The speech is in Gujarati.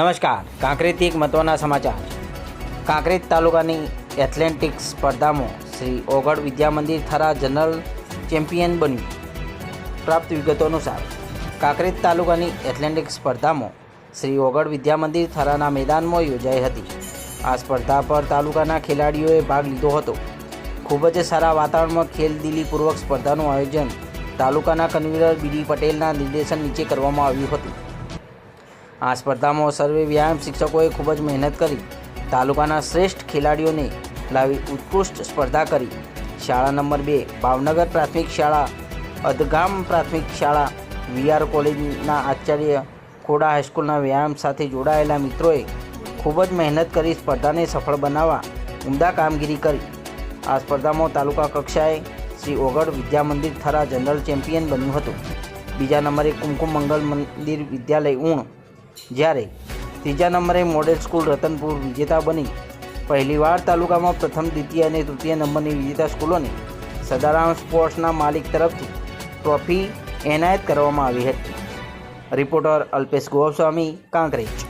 નમસ્કાર. કાંકરેથી એક મહત્વના સમાચાર. કાંકરેજ તાલુકાની એથ્લેટિક્સ સ્પર્ધામાં શ્રી ઓગળ વિદ્યા મંદિર થરા જનરલ ચેમ્પિયન બન્યું. પ્રાપ્ત વિગતો અનુસાર કાંકરેજ તાલુકાની એથ્લેન્ટિક સ્પર્ધામાં શ્રી ઓગળ વિદ્યા મંદિર થરાના મેદાનમાં યોજાઈ હતી. આ સ્પર્ધા પર તાલુકાના ખેલાડીઓએ ભાગ લીધો હતો. ખૂબ જ સારા વાતાવરણમાં ખેલદિલીપૂર્વક સ્પર્ધાનું આયોજન તાલુકાના કન્વીનર બીડી પટેલના નિર્દેશન નીચે કરવામાં આવ્યું હતું. આ સ્પર્ધામાં સર્વે વ્યાયામ શિક્ષકોએ ખૂબ જ મહેનત કરી. તાલુકાના શ્રેષ્ઠ ખેલાડીઓને લાવી ઉત્કૃષ્ટ સ્પર્ધા કરી. શાળા નંબર બે, ભાવનગર પ્રાથમિક શાળા, અધગામ પ્રાથમિક શાળા વીઆર કોલેજના આચાર્ય ખોડા હાઈસ્કૂલના વ્યાયામ સાથે જોડાયેલા મિત્રોએ ખૂબ જ મહેનત કરી સ્પર્ધાને સફળ બનાવવા ઉમદા કામગીરી કરી. આ સ્પર્ધામાં તાલુકા કક્ષાએ શ્રી ઓગળ વિદ્યા મંદિર થરા જનરલ ચેમ્પિયન બન્યું હતું. બીજા નંબરે કુમકુમ મંગલ મંદિર વિદ્યાલય ઊણ જ્યારે ત્રીજા નંબરે મોડેલ સ્કૂલ રતનપુર વિજેતા બની. પહેલીવાર તાલુકામાં પ્રથમ, દ્વિતીય અને તૃતીય નંબરની વિજેતા સ્કૂલોને સદારામ સ્પોર્ટ્સના માલિક તરફથી ટ્રોફી એનાયત કરવામાં આવી હતી. રિપોર્ટર અલ્પેશ ગોસ્વામી, કાંકરેજ.